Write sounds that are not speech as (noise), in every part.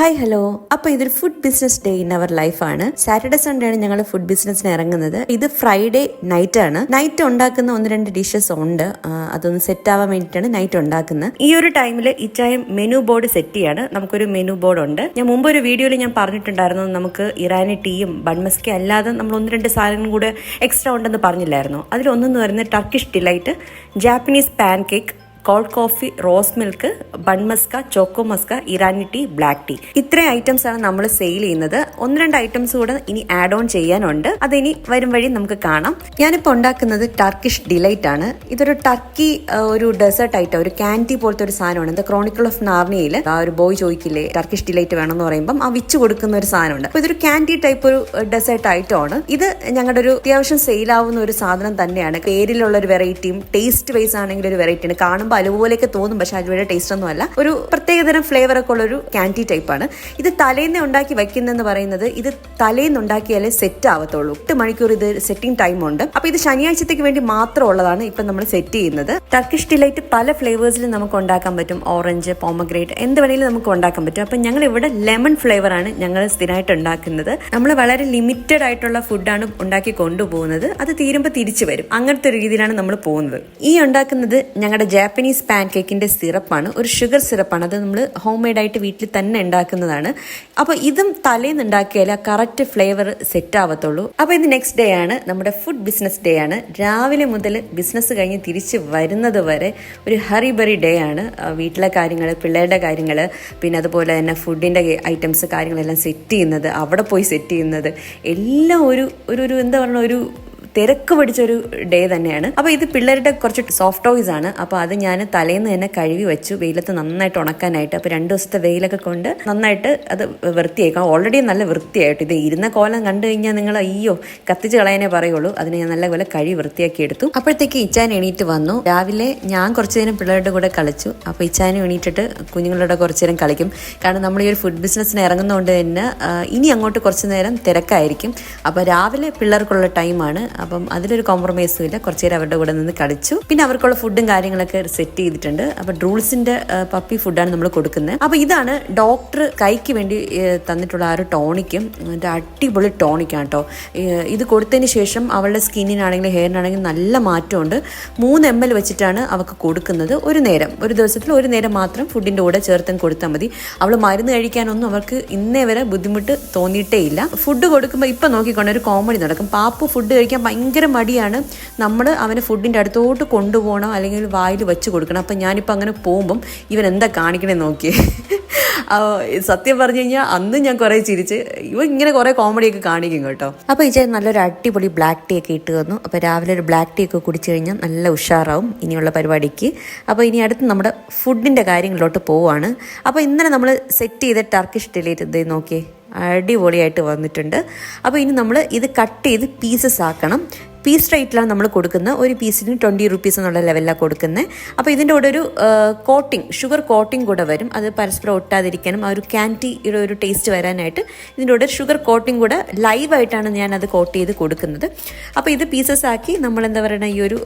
Hi hello അപ്പൊ ഇതൊരു food business day in our ആണ്. സാറ്റർഡേ സൺഡേ ആണ് ഞങ്ങൾ ഫുഡ് ബിസിനസ്സിന് ഇറങ്ങുന്നത്. ഇത് ഫ്രൈഡേ നൈറ്റ് ആണ്. നൈറ്റ് ഉണ്ടാക്കുന്ന ഒന്ന് രണ്ട് ഡിഷസ് ഉണ്ട്. അതൊന്ന് സെറ്റ് ആവാൻ വേണ്ടിയിട്ടാണ് നൈറ്റ് ഉണ്ടാക്കുന്നത്. ഈ ഒരു ടൈമിൽ ഇച്ചായം മെനു ബോർഡ് സെറ്റ് ചെയ്യാണ്. നമുക്കൊരു മെനു ബോർഡ് ഉണ്ട്. ഞാൻ മുമ്പ് ഒരു വീഡിയോയിൽ ഞാൻ പറഞ്ഞിട്ടുണ്ടായിരുന്നു. നമുക്ക് ഇറാനി ടീയും ബൺമസ്കി അല്ലാതെ നമ്മൾ ഒന്ന് രണ്ട് സാധനങ്ങൾ കൂടെ എക്സ്ട്രാ ഉണ്ടെന്ന് പറഞ്ഞില്ലായിരുന്നു? അതിലൊന്നെന്ന് പറയുന്നത് Turkish delight Japanese pancake cold coffee rose milk bun maska choco maska Irani tea black tea ഇത്രയും ഐറ്റംസ് ആണ് നമ്മൾ സെയിൽ ചെയ്യുന്നത്. ഒന്ന് രണ്ട് ഐറ്റംസ് കൂടെ ഇനി ആഡ് ഓൺ ചെയ്യാനുണ്ട്. അത് ഇനി വരും വഴി നമുക്ക് കാണാം. ഞാനിപ്പോൾ ഉണ്ടാക്കുന്നത് ടർക്കിഷ് ഡിലൈറ്റ് ആണ്. ഇതൊരു ടർക്കി ഒരു ഡെസേർട്ട് ഐറ്റം ഒരു കാന്റി പോലത്തെ ഒരു സാധനമാണ്. ഇത് ക്രോണിക്കിൾ ഓഫ് നാർണിയയിൽ ആ ഒരു ബോയ് ചോദിക്കില്ലേ ടർക്കിഷ് ഡിലൈറ്റ് വേണമെന്ന് പറയുമ്പം ആ വിച്ച് കൊടുക്കുന്ന ഒരു സാധനമുണ്ട്. അപ്പോൾ ഇതൊരു കാന്റി ടൈപ്പ് ഒരു ഡെസേർട്ട് ആണ് ഇത് ഞങ്ങളുടെ ഒരു അത്യാവശ്യം സെയിൽ ആവുന്ന ഒരു സാധനം തന്നെയാണ്. പേരിലുള്ള ഒരു വെറൈറ്റിയും ടേസ്റ്റ് വൈസ് ആണെങ്കിൽ ഒരു വെറൈറ്റിയാണ് കാണുമ്പോൾ അലുപോലെയൊക്കെ തോന്നും പക്ഷെ അലുവയുടെ ടേസ്റ്റ് ഒന്നും അല്ല. ഒരു പ്രത്യേകതരം ഫ്ലേവർ ഒക്കെ ഉള്ള ഒരു കാന്റി ടൈപ്പ് ആണ്. ഇത് തലേന്ന് ഉണ്ടാക്കി വയ്ക്കുന്നതെന്ന് പറയുന്നത് ഇത് തലേന്ന് ഉണ്ടാക്കിയാലേ സെറ്റ് ആവത്തുള്ളൂ. എട്ട് മണിക്കൂർ ഇത് സെറ്റിംഗ് ടൈം ഉണ്ട്. അപ്പൊ ഇത് ശനിയാഴ്ചത്തേക്ക് വേണ്ടി മാത്രം ഉള്ളതാണ് ഇപ്പൊ നമ്മൾ സെറ്റ് ചെയ്യുന്നത്. ടർക്കിഷ് ഡിലൈറ്റ് പല ഫ്ലേവേഴ്സിൽ നമുക്ക് ഉണ്ടാക്കാൻ പറ്റും. ഓറഞ്ച് പോമഗ്രേറ്റ് എന്ത് വേണമെങ്കിലും നമുക്ക് ഉണ്ടാക്കാൻ പറ്റും. അപ്പൊ ഞങ്ങൾ ഇവിടെ ലെമൺ ഫ്ലേവർ ആണ് ഞങ്ങൾ സ്ഥിരമായിട്ട് ഉണ്ടാക്കുന്നത്. നമ്മൾ വളരെ ലിമിറ്റഡ് ആയിട്ടുള്ള ഫുഡാണ് ഉണ്ടാക്കി കൊണ്ടുപോകുന്നത്. അത് തീരുമ്പോൾ തിരിച്ചു വരും. അങ്ങനത്തെ ഒരു രീതിയിലാണ് നമ്മൾ പോകുന്നത്. ഈ ഉണ്ടാക്കുന്നത് ഞങ്ങളുടെ ജാപ്പനീസ് പാൻ കേക്കിന്റെ സിറപ്പാണ്. ഒരു ഷുഗർ സിറപ്പാണ്. അത് നമ്മൾ ഹോം മെയ്ഡ് ആയിട്ട് വീട്ടിൽ തന്നെ ഉണ്ടാക്കുന്നതാണ്. അപ്പോൾ ഇതും തലേന്ന് ഉണ്ടാക്കിയാൽ ആ കറക്റ്റ് ഫ്ലേവർ സെറ്റ് ആവത്തുള്ളൂ. അപ്പോൾ ഇത് നെക്സ്റ്റ് ഡേ ആണ്. നമ്മുടെ ഫുഡ് ബിസിനസ് ഡേ ആണ്. രാവിലെ മുതൽ ബിസിനസ് കഴിഞ്ഞ് തിരിച്ച് വരുന്നത് വരെ ഒരു ഹറിബറി ഡേ ആണ്. വീട്ടിലെ കാര്യങ്ങൾ പിള്ളേരുടെ കാര്യങ്ങൾ പിന്നെ അതുപോലെ തന്നെ ഫുഡിന്റെ ഐറ്റംസ് കാര്യങ്ങളെല്ലാം സെറ്റ് ചെയ്യുന്നത് അവിടെ പോയി സെറ്റ് ചെയ്യുന്നത്. എല്ലാം ഒരു ഒരു എന്താ പറയുക ഒരു തിരക്ക് പിടിച്ചൊരു ഡേ തന്നെയാണ്. അപ്പോൾ ഇത് പിള്ളേരുടെ കുറച്ച് സോഫ്റ്റ് ടോയ്സ് ആണ്. അപ്പോൾ അത് ഞാൻ തലേന്ന് തന്നെ കഴുകി വെച്ചു. വെയിലത്ത് നന്നായിട്ട് ഉണക്കാനായിട്ട്. അപ്പോൾ രണ്ട് ദിവസത്തെ വെയിലൊക്കെ കൊണ്ട് നന്നായിട്ട് അത് വൃത്തിയാക്കാം ഓൾറെഡി നല്ല വൃത്തിയായിട്ട്. ഇത് ഇരുന്ന കോലം കണ്ടു കഴിഞ്ഞാൽ നിങ്ങൾ അയ്യോ കത്തിച്ച് കളയാനേ പറയുള്ളൂ. അതിനെ ഞാൻ നല്ലപോലെ കഴുകി വൃത്തിയാക്കി എടുത്തു. അപ്പോഴത്തേക്ക് ഇച്ചാൻ എണീറ്റ് വന്നു. രാവിലെ ഞാൻ കുറച്ച് നേരം പിള്ളേരുടെ കൂടെ കളിച്ചു. അപ്പോൾ ഇച്ചാനും എണീറ്റിട്ട് കുഞ്ഞുങ്ങളുടെ കുറച്ച് നേരം കളിക്കും. കാരണം നമ്മൾ ഈ ഒരു ഫുഡ് ബിസിനസ്സിന് ഇറങ്ങുന്നതുകൊണ്ട് തന്നെ ഇനി അങ്ങോട്ട് കുറച്ച് നേരം തിരക്കായിരിക്കും. അപ്പോൾ രാവിലെ പിള്ളേർക്കുള്ള ടൈമാണ് അപ്പം അതിലൊരു കോംപ്രമൈസും ഇല്ല. കുറച്ച് നേരം അവരുടെ കൂടെ നിന്ന് കളിച്ചു പിന്നെ അവർക്കുള്ള ഫുഡും കാര്യങ്ങളൊക്കെ സെറ്റ് ചെയ്തിട്ടുണ്ട്. അപ്പോൾ ഡ്രൂൾസിന്റെ പപ്പി ഫുഡാണ് നമ്മൾ കൊടുക്കുന്നത്. അപ്പോൾ ഇതാണ് ഡോക്ടർ കൈക്ക് വേണ്ടി തന്നിട്ടുള്ള ആ ഒരു ടോണിക്കും ഒരു അടിപൊളി ടോണിക്കാണ് കേട്ടോ. ഇത് കൊടുത്തതിന് ശേഷം അവളുടെ സ്കിന്നിനാണെങ്കിലും ഹെയറിനാണെങ്കിലും നല്ല മാറ്റമുണ്ട്. മൂന്ന് എം എൽ വെച്ചിട്ടാണ് അവൾക്ക് കൊടുക്കുന്നത്. ഒരു നേരം ഒരു ദിവസത്തിൽ ഒരു നേരം മാത്രം ഫുഡിന്റെ കൂടെ ചേർത്തും കൊടുത്താൽ മതി. അവൾ മരുന്ന് കഴിക്കാനൊന്നും അവർക്ക് ഇന്നേ വരെ ബുദ്ധിമുട്ട് തോന്നിയിട്ടേ ഇല്ല. ഫുഡ് കൊടുക്കുമ്പോൾ ഇപ്പം നോക്കിക്കൊണ്ട് ഒരു കോമഡി നടക്കും. പാപ്പു ഫുഡ് കഴിക്കാൻ ഭയങ്കര മടിയാണ്. നമ്മൾ അവനെ ഫുഡിന്റെ അടുത്തോട്ട് കൊണ്ടുപോകണം അല്ലെങ്കിൽ വായിൽ വെച്ച് കൊടുക്കണം. അപ്പം ഞാനിപ്പോൾ അങ്ങനെ പോകുമ്പം ഇവൻ എന്താ കാണിക്കണേ നോക്കിയേ. സത്യം പറഞ്ഞു കഴിഞ്ഞാൽ അന്ന് ഞാൻ കുറേ ചിരിച്ച് ഇവ ഇങ്ങനെ കുറേ കോമഡിയൊക്കെ കാണിക്കും കേട്ടോ. അപ്പോൾ ഇച്ചാ നല്ലൊരു അടിപൊളി ബ്ലാക്ക് ടീ ഒക്കെ ഇട്ട് തന്നു. അപ്പോൾ രാവിലെ ഒരു ബ്ലാക്ക് ടീ ഒക്കെ കുടിച്ചു കഴിഞ്ഞാൽ നല്ല ഉഷാറാവും ഇനിയുള്ള പരിപാടിക്ക്. അപ്പോൾ ഇനി അടുത്ത് നമ്മുടെ ഫുഡിന്റെ കാര്യങ്ങളിലോട്ട് പോവുകയാണ് അപ്പോൾ ഇന്നലെ നമ്മൾ സെറ്റ് ചെയ്ത ടർക്കിഷ് ഡിലേറ്റ് ഇത് നോക്കിയേ. അടിപൊളിയായിട്ട് വന്നിട്ടുണ്ട്. അപ്പോൾ ഇനി നമ്മൾ ഇത് കട്ട് ചെയ്ത് പീസസ് ആക്കണം. പീസ് റേറ്റിലാണ് നമ്മൾ കൊടുക്കുന്നത്. ഒരു പീസിന് ട്വന്റി റുപ്പീസ് എന്നുള്ള ലെവലിലാണ് കൊടുക്കുന്നത്. അപ്പോൾ ഇതിന്റെ കൂടെ ഒരു കോട്ടിംഗ് ഷുഗർ കോട്ടിംഗ് കൂടെ വരും. അത് പരസ്പരം ഒട്ടാതിരിക്കാനും ആ ഒരു ക്യാന്റിയുടെ ഒരു ടേസ്റ്റ് വരാനായിട്ട് ഇതിന്റെ കൂടെ ഷുഗർ കോട്ടിംഗ് കൂടെ ലൈവായിട്ടാണ് ഞാൻ അത് കോട്ട് ചെയ്ത് കൊടുക്കുന്നത്. അപ്പോൾ ഇത് പീസസ് ആക്കി നമ്മൾ എന്താ പറയുക ഈ ഒരു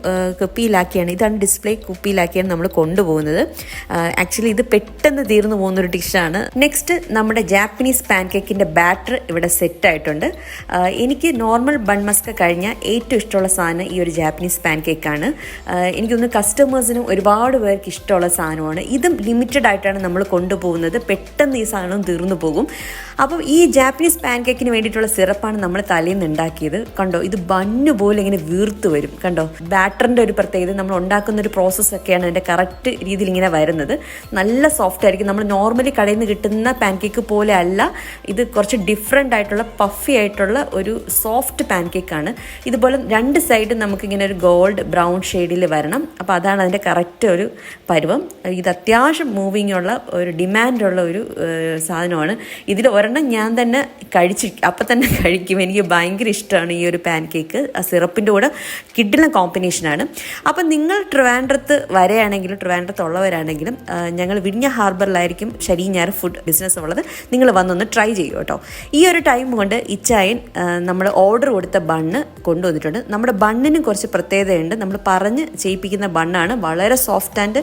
കുപ്പിയിലാക്കിയാണ് ഇതാണ് ഡിസ്പ്ലേ കുപ്പിയിലാക്കിയാണ് നമ്മൾ കൊണ്ടുപോകുന്നത്. ആക്ച്വലി ഇത് പെട്ടെന്ന് തീർന്നു പോകുന്നൊരു ഡിഷാണ് നെക്സ്റ്റ് നമ്മുടെ ജാപ്പനീസ് പാൻകേക്കിന്റെ ബാറ്റർ ഇവിടെ സെറ്റ് ആയിട്ടുണ്ട്. എനിക്ക് നോർമൽ ബൺമസ്ക കഴിഞ്ഞ ഏറ്റവും ഇഷ്ടമുള്ള സാധനം ഈ ഒരു ജാപ്പനീസ് പാൻ കേക്കാണ് എനിക്കൊന്ന് കസ്റ്റമേഴ്സിനും ഒരുപാട് പേർക്ക് ഇഷ്ടമുള്ള സാധനമാണ്. ഇതും ലിമിറ്റഡ് ആയിട്ടാണ് നമ്മൾ കൊണ്ടുപോകുന്നത്. പെട്ടെന്ന് ഈ സാധനം തീർന്നു പോകും. അപ്പം ഈ ജാപ്പനീസ് പാൻ കേക്കിന് വേണ്ടിയിട്ടുള്ള സിറപ്പാണ് നമ്മൾ തലേന്ന് ഉണ്ടാക്കിയത്. കണ്ടോ ഇത് ബന്നു പോലെ ഇങ്ങനെ വീർത്ത് വരും. കണ്ടോ ബാറ്ററിന്റെ ഒരു പ്രത്യേകത നമ്മൾ ഉണ്ടാക്കുന്ന ഒരു പ്രോസസ്സൊക്കെയാണ് അതിന്റെ കറക്റ്റ് രീതിയിൽ ഇങ്ങനെ വരുന്നത്. നല്ല സോഫ്റ്റ് ആയിരിക്കും. നമ്മൾ നോർമലി കടയിൽ നിന്ന് കിട്ടുന്ന പാൻ കേക്ക് പോലെ അല്ല ഇത് കുറച്ച് ഡിഫറെന്റ് ആയിട്ടുള്ള പഫി ആയിട്ടുള്ള ഒരു സോഫ്റ്റ് പാൻ കേക്കാണ് ഇതുപോലെ രണ്ട് സൈഡും നമുക്കിങ്ങനെ ഒരു ഗോൾഡ് ബ്രൗൺ ഷെയ്ഡിൽ വരണം. അപ്പോൾ അതാണ് അതിന്റെ കറക്റ്റ് ഒരു പരുവം. ഇത് അത്യാവശ്യം മൂവിങ് ഉള്ള ഒരു ഡിമാൻഡുള്ള ഒരു സാധനമാണ്. ഇതിൽ ഒരെണ്ണം ഞാൻ തന്നെ കഴിച്ച് അപ്പം തന്നെ (laughs) കഴിക്കും. എനിക്ക് ഭയങ്കര ഇഷ്ടമാണ് ഈ ഒരു പാൻ കേക്ക് ആ സിറപ്പിന്റെ കൂടെ കിഡിലെ കോമ്പിനേഷനാണ് അപ്പം നിങ്ങൾ ട്രിവാൻഡ്രത്ത് വരെയാണെങ്കിലും ട്രിവാൻഡ്രത്ത് ഉള്ളവരാണെങ്കിലും ആ, ഞങ്ങൾ വിഴിഞ്ഞ ഹാർബറിലായിരിക്കും ശരി ഞായർ ഫുഡ് ബിസിനസ് ഉള്ളത്. നിങ്ങൾ വന്നൊന്ന് ട്രൈ ചെയ്യൂ കേട്ടോ. ഈ ഒരു ടൈം കൊണ്ട് ഇച്ചായൻ നമ്മൾ ഓർഡർ കൊടുത്ത ബണ്ണ് കൊണ്ടുവന്നിട്ടുണ്ട്. നമ്മുടെ ബണ്ണിനും കുറച്ച് പ്രത്യേകതയുണ്ട്. നമ്മൾ പറഞ്ഞ് ചെയ്യിപ്പിക്കുന്ന ബണ്ണാണ്. വളരെ സോഫ്റ്റ് ആൻഡ്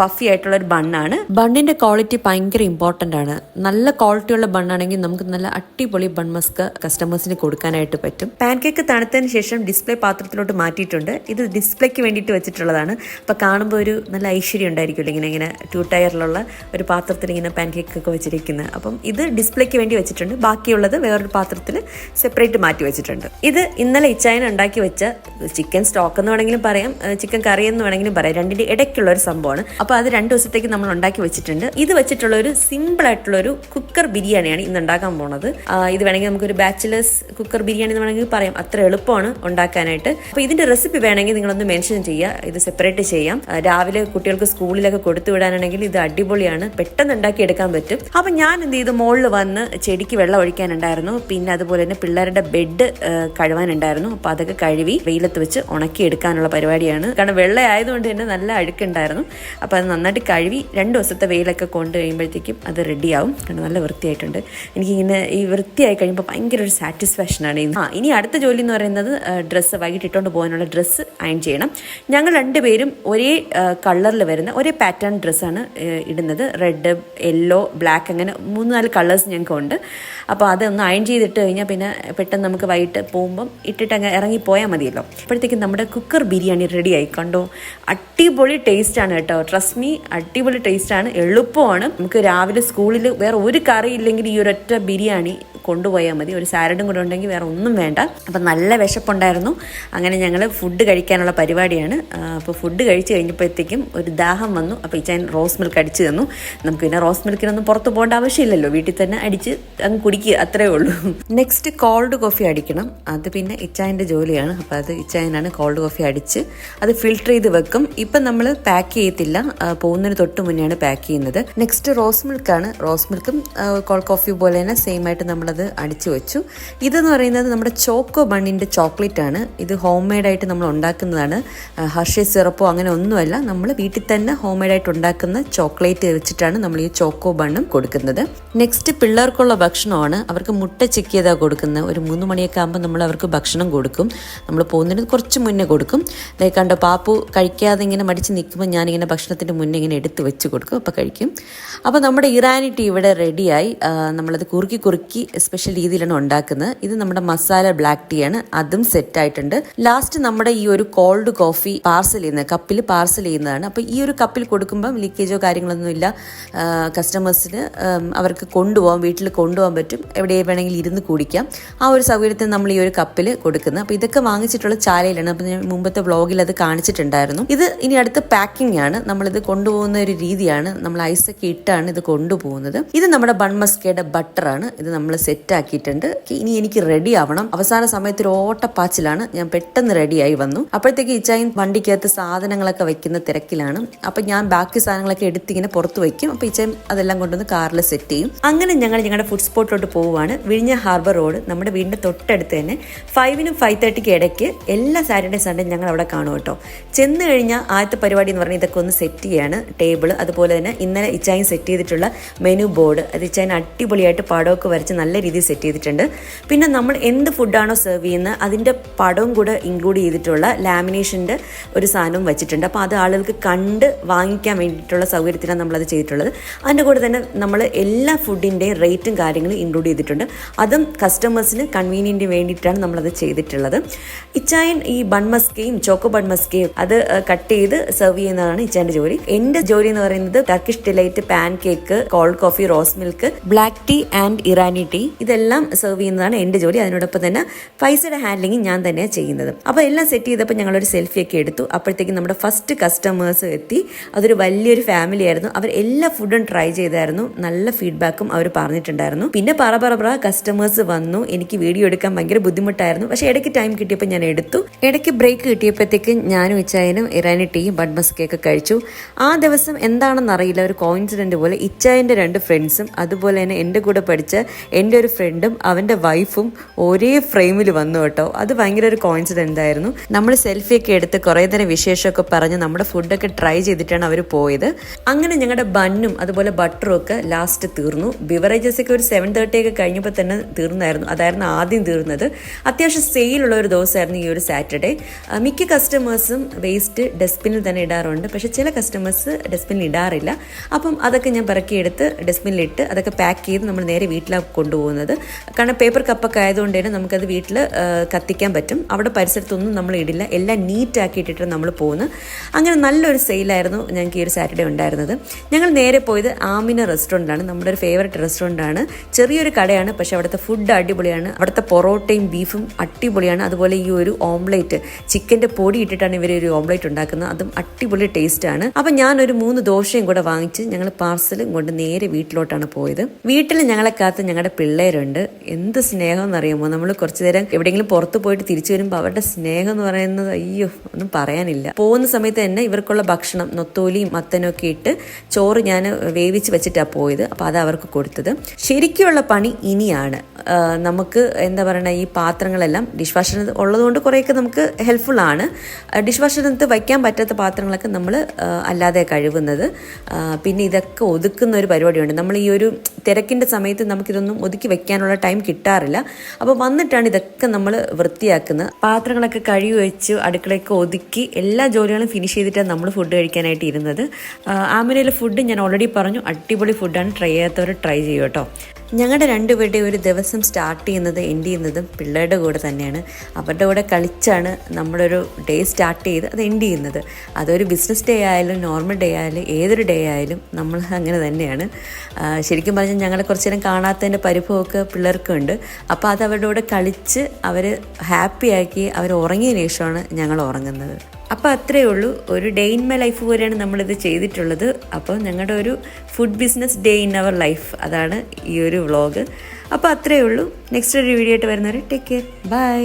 പഫി ആയിട്ടുള്ള ഒരു ബണ്ണാണ്. ബണ്ണിന്റെ ക്വാളിറ്റി ഭയങ്കര ഇമ്പോർട്ടന്റ് ആണ്. നല്ല ക്വാളിറ്റി ഉള്ള ബണ്ണാണെങ്കിൽ നമുക്ക് നല്ല അടിപൊളി ബൺ മസ്ക് കസ്റ്റമേഴ്സിന് കൊടുക്കാനായിട്ട് പറ്റും. പാൻ കേക്ക് തണുത്തതിന് ശേഷം ഡിസ്പ്ലേ പാത്രത്തിലോട്ട് മാറ്റിയിട്ടുണ്ട്. ഇത് ഡിസ്പ്ലേക്ക് വേണ്ടിയിട്ട് വെച്ചിട്ടുള്ളതാണ്. അപ്പോൾ കാണുമ്പോൾ ഒരു നല്ല ഐശ്വര്യം ഉണ്ടായിരിക്കുമല്ലോ ഇങ്ങനെ ഇങ്ങനെ ടു ടയറിലുള്ള ഒരു പാത്രത്തിൽ ഇങ്ങനെ പാൻ കേക്ക് ഒക്കെ വെച്ചിരിക്കുന്നത്. അപ്പം ഇത് ഡിസ്പ്ലേക്ക് വേണ്ടി വെച്ചിട്ടുണ്ട്. ബാക്കിയുള്ളത് വേറൊരു പാത്രത്തിൽ സെപ്പറേറ്റ് മാറ്റി വെച്ചിട്ടുണ്ട്. ഇത് ഇന്നലെ ഇച്ചായന ഉണ്ടാക്കി വെച്ച ചിക്കൻ സ്റ്റോക്ക് എന്ന് വേണമെങ്കിലും പറയാം ചിക്കൻ കറി എന്ന് വേണമെങ്കിലും പറയാം. രണ്ടിന്റെ ഇടയ്ക്കുള്ള ഒരു സംഭവമാണ്. അപ്പോൾ അത് രണ്ട് ദിവസത്തേക്ക് നമ്മൾ ഉണ്ടാക്കി വെച്ചിട്ടുണ്ട്. ഇത് വെച്ചിട്ടുള്ള ഒരു സിമ്പിൾ ആയിട്ടുള്ള ഒരു കുക്കർ ബിരിയാണിയാണ് ഇന്ന് ഉണ്ടാക്കാൻ പോണത്. ഇത് വേണമെങ്കിൽ നമുക്കൊരു ബാച്ചിലേഴ്സ് കുക്കർ ബിരിയാണി എന്ന് വേണമെങ്കിൽ പറയാം. അത്ര എളുപ്പമാണ് ഉണ്ടാക്കാനായിട്ട്. അപ്പോൾ ഇതിന്റെ റെസിപ്പി വേണമെങ്കിൽ നിങ്ങളൊന്ന് മെൻഷൻ ചെയ്യുക. ഇത് സെപ്പറേറ്റ് ചെയ്യാം. രാവിലെ കുട്ടികൾക്ക് സ്കൂളിലൊക്കെ കൊടുത്തു വിടാനാണെങ്കിൽ ഇത് അടിപൊളിയാണ്. പെട്ടെന്ന് ഉണ്ടാക്കി എടുക്കാൻ പറ്റും. അപ്പം ഞാൻ എന്ത് ചെയ്തു? മുകളിൽ വന്ന് ചെടിക്ക് വെള്ളം ഒഴിക്കാനുണ്ടായിരുന്നു. പിന്നെ അതുപോലെ തന്നെ പിള്ളേരുടെ ബെഡ് കഴുവാനുണ്ടായിരുന്നു അപ്പോൾ അതൊക്കെ കഴുകി വെയിലത്ത് വെച്ച് ഉണക്കി എടുക്കാനുള്ള പരിപാടിയാണ്. കാരണം വെള്ളം ആയതുകൊണ്ട് തന്നെ നല്ല അഴുക്കുണ്ടായിരുന്നു. അപ്പോൾ അത് നന്നായിട്ട് കഴുകി രണ്ട് ദിവസത്തെ വെയിലൊക്കെ കൊണ്ട് കഴിയുമ്പോഴത്തേക്കും അത് റെഡിയാവും. കാരണം നല്ല വൃത്തിയായിട്ടുണ്ട്. എനിക്കിങ്ങനെ ഈ വൃത്തിയായി കഴിയുമ്പോൾ ഭയങ്കര ഒരു സാറ്റിസ്ഫാക്ഷനാണ് ആ ഇനി അടുത്ത ജോലി എന്ന് പറയുന്നത് ഡ്രസ്സ് വൈകിട്ട് ഇട്ടുകൊണ്ട് പോകാനുള്ള ഡ്രസ്സ് അയൺ ചെയ്യണം. ഞങ്ങൾ രണ്ടുപേരും ഒരേ കളറിൽ വരുന്ന ഒരേ പാറ്റേൺ ഡ്രസ്സാണ് ഇടുന്നത്. റെഡ് യെല്ലോ ബ്ലാക്ക് അങ്ങനെ മൂന്ന് നാല് കളേഴ്സ് ഞങ്ങൾക്കുണ്ട്. അപ്പോൾ അതൊന്ന് അയൺ ചെയ്തിട്ട് കഴിഞ്ഞാൽ പിന്നെ പെട്ടെന്ന് നമുക്ക് വൈകിട്ട് പോകുമ്പം ഇട്ടിട്ട് അങ്ങ് ഇറങ്ങി പോയാൽ മതിയല്ലോ. അപ്പോഴത്തേക്കും നമ്മുടെ കുക്കർ ബിരിയാണി റെഡിയായി കണ്ടോ? അടിപൊളി ടേസ്റ്റാണ് കേട്ടോ. ട്രസ്റ്റ് മീ അടിപൊളി ടേസ്റ്റാണ് എളുപ്പമാണ്. നമുക്ക് രാവിലെ സ്കൂളിൽ വേറെ ഒരു കറി ഇല്ലെങ്കിൽ ഈ ഒരൊറ്റ ബിരിയാണി കൊണ്ടുപോയാൽ മതി. ഒരു സാലഡും കൂടെ ഉണ്ടെങ്കിൽ വേറെ ഒന്നും വേണ്ട. അപ്പം നല്ല വിശപ്പുണ്ടായിരുന്നു. അങ്ങനെ ഞങ്ങൾ ഫുഡ് കഴിക്കാനുള്ള പരിപാടിയാണ്. അപ്പോൾ ഫുഡ് കഴിച്ച് കഴിഞ്ഞപ്പോഴത്തേക്കും ഒരു ദാഹം വന്നു. അപ്പോൾ ഇച്ചാൻ റോസ് മിൽക്ക് അടിച്ച് തന്നു. നമുക്ക് പിന്നെ റോസ് മിൽക്കിനൊന്നും പുറത്ത് പോകേണ്ട ആവശ്യമില്ലല്ലോ. വീട്ടിൽ തന്നെ അടിച്ച് അങ്ങ് കുടിക്കുക അത്രേ ഉള്ളൂ. നെക്സ്റ്റ് കോൾഡ് കോഫി അടിക്കണം. അത് പിന്നെ ഇച്ചായന്റെ ജോലിയാണ്. അപ്പോൾ അത് ഇച്ചായനാണ് കോൾഡ് കോഫി അടിച്ച് അത് ഫിൽട്ടർ ചെയ്ത് വെക്കും. ഇപ്പം നമ്മൾ പാക്ക് ചെയ്യത്തില്ല. പോകുന്നതിന് തൊട്ട് മുന്നെയാണ് പാക്ക് ചെയ്യുന്നത്. നെക്സ്റ്റ് റോസ് മിൽക്കാണ് റോസ് മിൽക്കും കോൾഡ് കോഫി പോലെ തന്നെ സെയിം ആയിട്ട് നമ്മളത് അടിച്ച് വെച്ചു. ഇതെന്ന് പറയുന്നത് നമ്മുടെ ചോക്കോ ബണ്ണിന്റെ ചോക്ലേറ്റ് ആണ്. ഇത് ഹോം മെയ്ഡായിട്ട് നമ്മൾ ഉണ്ടാക്കുന്നതാണ്. ഹർഷേ സിറപ്പോ അങ്ങനെ ഒന്നുമല്ല. നമ്മൾ വീട്ടിൽ തന്നെ ഹോം മെയ്ഡായിട്ട് ഉണ്ടാക്കുന്ന ചോക്ലേറ്റ് വെച്ചിട്ടാണ് നമ്മൾ ഈ ചോക്കോ ബണ്ണും കൊടുക്കുന്നത്. നെക്സ്റ്റ് പിള്ളേർക്കുള്ള ഭക്ഷണമാണ്. അവർക്ക് മുട്ട ചിക്കിയതാണ് കൊടുക്കുന്നത്. ഒരു മൂന്ന് മണിയൊക്കെ ആകുമ്പോൾ നമ്മൾ അവർക്ക് ഭക്ഷണം കൊടുക്കും. നമ്മൾ പോകുന്നതിന് കുറച്ച് മുന്നേ കൊടുക്കും. ദേ കണ്ടോ പാപ്പു കഴിക്കാതെ ഇങ്ങനെ മടിച്ച് നിൽക്കുമ്പോൾ ഞാനിങ്ങനെ ഭക്ഷണത്തിന്റെ മുന്നേ ഇങ്ങനെ എടുത്ത് വെച്ച് കൊടുക്കും അപ്പോൾ കഴിക്കും. അപ്പോൾ നമ്മുടെ ഇറാനി ടീ ഇവിടെ റെഡിയായി. നമ്മളത് കുറുക്കി കുറുക്കി സ്പെഷ്യൽ രീതിയിലാണ് ഉണ്ടാക്കുന്നത്. ഇത് നമ്മുടെ മസാല ബ്ലാക്ക് ടീ ആണ്. അതും സെറ്റായിട്ടുണ്ട് ലാസ്റ്റ് നമ്മുടെ ഈ ഒരു കോൾഡ് കോഫി പാർസൽ ചെയ്യുന്നത് കപ്പിൽ പാർസൽ ചെയ്യുന്നതാണ്. അപ്പോൾ ഈ ഒരു കപ്പിൽ കൊടുക്കുമ്പം ലീക്കേജോ കാര്യങ്ങളൊന്നും ഇല്ല. കസ്റ്റമേഴ്സിന് അവർക്ക് കൊണ്ടുപോകാം വീട്ടിൽ കൊണ്ടുപോകാൻ പറ്റും. എവിടെ വേണമെങ്കിലും ഇരുന്ന് കുടിക്കാം. ആ ഒരു സൗകര്യത്തിന് നമ്മൾ ഈ ഒരു കപ്പിൽ കൊടുക്കുന്നത്. അപ്പോൾ ഇതൊക്കെ വാങ്ങിച്ചിട്ടുള്ള ചാലയിലാണ്. അപ്പോൾ ഞാൻ മുമ്പത്തെ വ്ളോഗിൽ അത് കാണിച്ചിട്ടുണ്ടായിരുന്നു. ഇത് ഇനി അടുത്ത പാക്കിംഗ് ആണ്. നമ്മളിത് കൊണ്ടുപോകുന്ന ഒരു രീതിയാണ്. നമ്മൾ ഐസൊക്കെ ഇട്ടാണ് ഇത് കൊണ്ടുപോകുന്നത്. ഇത് നമ്മുടെ ബൺമസ്കയുടെ ബട്ടറാണ് ഇത് നമ്മൾ സെറ്റ് ആക്കിയിട്ടുണ്ട്. ഇനി എനിക്ക് റെഡി ആവണം. അവസാന സമയത്ത് ഒരു ഓട്ടപ്പാച്ചിലാണ്. ഞാൻ പെട്ടെന്ന് റെഡിയായി വന്നു. അപ്പോഴത്തേക്ക് ഇച്ചായൻ വണ്ടിക്കകത്ത് സാധനങ്ങളൊക്കെ വെക്കുന്ന തിരക്കിലാണ്. അപ്പൊ ഞാൻ ബാക്കി സാധനങ്ങളൊക്കെ എടുത്തിങ്ങനെ പുറത്ത് വയ്ക്കും അപ്പൊ ഇച്ചായൻ അതെല്ലാം കൊണ്ടുവന്ന് കാറിൽ സെറ്റ് ചെയ്യും. അങ്ങനെ ഞങ്ങൾ ഞങ്ങളുടെ ഫുഡ് സ്പോട്ടിലോട്ട് പോവുകയാണ്. വിഴിഞ്ഞ ഹാർബർ റോഡ് നമ്മുടെ വീടിന്റെ തൊട്ടടുത്ത് തന്നെ ഫൈവിനും ഫൈവ് തേർട്ടിക്ക് ഇടയ്ക്ക് എല്ലാ സാറ്റർഡേ സൺഡേ ഞങ്ങൾ അവിടെ കാണും കേട്ടോ. ചെന്ന് കഴിഞ്ഞാൽ ആദ്യത്തെ പരിപാടി എന്ന് പറഞ്ഞാൽ ഇതൊക്കെ ഒന്ന് സെറ്റ് ചെയ്യാണ്. ടേബിൾ അതുപോലെ തന്നെ ഇന്നലെ ഇച്ചായും സെറ്റ് ചെയ്തിട്ടുള്ള മെനു ബോർഡ്. അത് ഇച്ചായൻ അടിപൊളിയായിട്ട് പടമൊക്കെ വരച്ച് നല്ല രീതിയിൽ സെറ്റ് ചെയ്തിട്ടുണ്ട്. പിന്നെ നമ്മൾ എന്ത് ഫുഡാണോ സെർവ് ചെയ്യുന്നത് അതിന്റെ പടവും കൂടെ ഇൻക്ലൂഡ് ചെയ്തിട്ടുള്ള ലാമിനേഷന്റെ ഒരു സാധനവും വെച്ചിട്ടുണ്ട്. അപ്പോൾ അത് ആളുകൾക്ക് കണ്ട് വാങ്ങിക്കാൻ വേണ്ടിയിട്ടുള്ള സൗകര്യത്തിലാണ് നമ്മളത് ചെയ്തിട്ടുള്ളത്. അതിന്റെ കൂടെ തന്നെ നമ്മൾ എല്ലാ ഫുഡിന്റെയും റേറ്റും കാര്യങ്ങളും ഇൻക്ലൂഡ് ചെയ്തിട്ടുണ്ട്. അതും കസ്റ്റമേഴ്സിന് കൺവീനിയന്റ് വേണ്ടിയിട്ടാണ് നമ്മളത് ചെയ്തിട്ടുള്ളത്. ഇച്ചായൻ ഈ ബൺമസ്കയും ചോക്കോ ബൺമസ്കയും അത് കട്ട് ചെയ്ത് സെർവ് ചെയ്യുന്നതാണ് ഇച്ചായന്റെ ജോലി. എന്റെ ജോലി എന്ന് പറയുന്നത് Turkish delight pancake cold coffee rose milk black tea and Irani tea ഇതെല്ലാം സെർവ് ചെയ്യുന്നതാണ് എന്റെ ജോലി. അതിനോടൊപ്പം തന്നെ പൈസയുടെ ഹാൻഡ്ലിങ് ഞാൻ തന്നെയാണ് ചെയ്യുന്നത്. അപ്പോൾ എല്ലാം സെറ്റ് ചെയ്തപ്പോൾ ഞങ്ങളൊരു സെൽഫി ഒക്കെ എടുത്തു. അപ്പോഴത്തേക്കും നമ്മുടെ ഫസ്റ്റ് കസ്റ്റമേഴ്സ് എത്തി. അതൊരു വലിയൊരു ഫാമിലി ആയിരുന്നു. അവർ എല്ലാ ഫുഡും ട്രൈ ചെയ്തായിരുന്നു. നല്ല ഫീഡ്ബാക്കും അവർ പറഞ്ഞിട്ടുണ്ടായിരുന്നു. പിന്നെ പറ പറ കസ്റ്റമേഴ്സ് വന്നു. എനിക്ക് വീഡിയോ എടുക്കാൻ ഭയങ്കര ബുദ്ധിമുട്ടായിരുന്നു. പക്ഷേ ഇടയ്ക്ക് ടൈം കിട്ടിയപ്പോൾ ഞാൻ എടുത്തു. ഇടയ്ക്ക് ബ്രേക്ക് കിട്ടിയപ്പോഴത്തേക്ക് ഞാനും ഇച്ചായനും ഇറാനി ടീയും ബഡ്മസ് കേക്ക് കഴിച്ചു. ആ ദിവസം എന്താണെന്ന് അറിയില്ല. ഒരു കോയിൻസിഡന്റ് പോലെ ഇച്ചായന്റെ രണ്ട് ഫ്രണ്ട്സും അതുപോലെ തന്നെ എന്റെ കൂടെ പഠിച്ച എന്റെ ഒരു ഫ്രണ്ടും അവന്റെ വൈഫും ഒരേ ഫ്രെയിമിൽ വന്നു കേട്ടോ. അത് ഭയങ്കര ഒരു കോയിൻസിഡന്റ് ആയിരുന്നു. നമ്മൾ സെൽഫിയൊക്കെ എടുത്ത് കുറേ നേരം വിശേഷമൊക്കെ പറഞ്ഞ് നമ്മുടെ ഫുഡൊക്കെ ട്രൈ ചെയ്തിട്ടാണ് അവർ പോയത്. അങ്ങനെ ഞങ്ങളുടെ ബണ്ണും അതുപോലെ ബട്ടറും ഒക്കെ ലാസ്റ്റ് തീർന്നു. ബിവറേജസ് ഒക്കെ ഒരു സെവൻ തേർട്ടി ഒക്കെ കഴിഞ്ഞപ്പോൾ തന്നെ തീർന്നായിരുന്നു. അതായിരുന്നു ആദ്യം തീർന്നത്. അത്യാവശ്യം സെയിലുള്ള ഒരു ദിവസമായിരുന്നു ഈ ഒരു സാറ്റർഡേ മിക്ക കസ്റ്റമേഴ്സും വേസ്റ്റ് ഡസ്റ്റ്ബിനിൽ തന്നെ ഇടാറുണ്ട്. പക്ഷേ ചില കസ്റ്റമേഴ്സ് ഡസ്റ്റ്ബിനിൽ ഇടാറില്ല. അപ്പം അതൊക്കെ ഞാൻ പെറുക്കിയെടുത്ത് ഡസ്റ്റ്ബിനിലിട്ട് അതൊക്കെ പാക്ക് ചെയ്ത് നമ്മൾ നേരെ വീട്ടിലാണ് കൊണ്ടുപോകുന്നത്. കാരണം പേപ്പർ കപ്പൊക്കെ ആയതുകൊണ്ട് തന്നെ നമുക്കത് വീട്ടിൽ കത്തിക്കാൻ പറ്റും. അവിടെ പരിസരത്തൊന്നും നമ്മൾ ഇടില്ല. എല്ലാം നീറ്റ് ആക്കി ഇട്ടിട്ട് നമ്മൾ പോകുന്നത്. അങ്ങനെ നല്ലൊരു സെയിലായിരുന്നു ഞങ്ങൾക്ക് ഈ ഒരു സാറ്റർഡേ ഉണ്ടായിരുന്നത്. ഞങ്ങൾ നേരെ പോയത് ആമിന റെസ്റ്റോറന്റാണ് നമ്മുടെ ഒരു ഫേവററ്റ് റെസ്റ്റോറന്റാണ് ചെറിയൊരു കടയാണ്. പക്ഷേ അവിടുത്തെ ഫുഡ് അടിപൊളിയാണ്. അവിടുത്തെ പൊറോട്ടയും ബീഫും അടിപൊളിയാണ്. അതുപോലെ ഈ ഒരു ഓംലേറ്റ് ചിക്കന്റെ പൊടി ഇട്ടിട്ടാണ് ഇവർ ഒരു ഓംലേറ്റ് ഉണ്ടാക്കുന്നത്. അതും അടിപൊളി ടേസ്റ്റ് ടേസ്റ്റാണ് അപ്പം ഞാനൊരു മൂന്ന് ദോശയും കൂടെ വാങ്ങിച്ച് ഞങ്ങൾ പാർസലും കൊണ്ട് നേരെ വീട്ടിലോട്ടാണ് പോയത്. വീട്ടിൽ ഞങ്ങളെ കാത്ത് ഞങ്ങളുടെ പിള്ളേരുണ്ട്. എന്ത് സ്നേഹം എന്നറിയുമോ? നമ്മൾ കുറച്ചു നേരം എവിടെയെങ്കിലും പുറത്ത് പോയിട്ട് തിരിച്ചു വരുമ്പോൾ അവരുടെ സ്നേഹം എന്ന് പറയുന്നത് അയ്യോ ഒന്നും പറയാനില്ല. പോകുന്ന സമയത്ത് തന്നെ ഇവർക്കുള്ള ഭക്ഷണം നൊത്തോലിയും മത്തനൊക്കെ ഇട്ട് ചോറ് ഞാൻ വേവിച്ച് വെച്ചിട്ടാണ് പോയത്. അപ്പോൾ അത് അവർക്ക് കൊടുത്തത്. ശരിക്കുള്ള പണി ഇനിയാണ്. നമുക്ക് എന്താ പറയുക ഈ പാത്രങ്ങളെല്ലാം ഡിഷ് വാഷറിന് ഉള്ളതുകൊണ്ട് കുറേയൊക്കെ നമുക്ക് ഹെൽപ്ഫുൾ ആണ്. ഡിഷ് വാഷറിനകത്ത് വയ്ക്കാൻ പറ്റാത്ത പാത്രങ്ങളൊക്കെ നമ്മൾ അല്ലാതെ കഴുകുന്നത്. പിന്നെ ഇതൊക്കെ ഒതുക്കുന്ന ഒരു പരിപാടിയുണ്ട്. നമ്മൾ ഈ ഒരു തിരക്കിന്റെ സമയത്ത് നമുക്കിതൊന്നും ഒതുക്കി വെക്കാനുള്ള ടൈം കിട്ടാറില്ല. അപ്പോൾ വന്നിട്ടാണ് ഇതൊക്കെ നമ്മൾ വൃത്തിയാക്കുന്നത്. പാത്രങ്ങളൊക്കെ കഴുകി വെച്ച് അടുക്കളയൊക്കെ ഒതുക്കി എല്ലാ ജോലികളും ഫിനിഷ് ചെയ്തിട്ടാണ് നമ്മൾ ഫുഡ് കഴിക്കാനായിട്ട് ഇരുന്നത്. ആമിനയിലെ ഫുഡ് ഞാൻ ഓൾറെഡി പറഞ്ഞു. അടിപൊളി ഫുഡാണ് ട്രൈ ചെയ്യാത്തവർ ട്രൈ ചെയ്യൂ കേട്ടോ. ഞങ്ങളുടെ രണ്ടുപേരുടെയും ഒരു ദിവസം സ്റ്റാർട്ട് ചെയ്യുന്നത് എൻഡ് ചെയ്യുന്നതും പിള്ളേരുടെ കൂടെ തന്നെയാണ്. അവരുടെ കൂടെ കളിച്ചാണ് നമ്മളൊരു ഡേ സ്റ്റാർട്ട് ചെയ്ത് അത് എൻഡ് ചെയ്യുന്നത്. അതൊരു ബിസിനസ് ഡേ ആയാലും നോർമൽ ഡേ ആയാലും ഏതൊരു ഡേ ആയാലും നമ്മൾ അങ്ങനെ തന്നെയാണ്. ശരിക്കും പറഞ്ഞാൽ ഞങ്ങളെ കുറച്ച് നേരം കാണാത്തതിന്റെ പരിഭവമൊക്കെ പിള്ളേർക്കുണ്ട് അപ്പോൾ അത് അവരുടെ കൂടെ കളിച്ച് അവർ ഹാപ്പിയാക്കി അവർ ഉറങ്ങിയ ശേഷമാണ് ഞങ്ങൾ ഉറങ്ങുന്നത്. അപ്പോൾ അത്രയേ ഉള്ളൂ. ഒരു ഡേ ഇൻ മൈ ലൈഫ് പോലെയാണ് നമ്മളിത് ചെയ്തിട്ടുള്ളത്. അപ്പോൾ ഞങ്ങളുടെ ഒരു food business day in our life അതാണ് ഈ ഒരു വ്ളോഗ് അപ്പോൾ അത്രയേ ഉള്ളൂ. നെക്സ്റ്റ് ഒരു വീഡിയോ ആയിട്ട് വരുന്നവരെ ടേക്ക് കെയർ ബൈ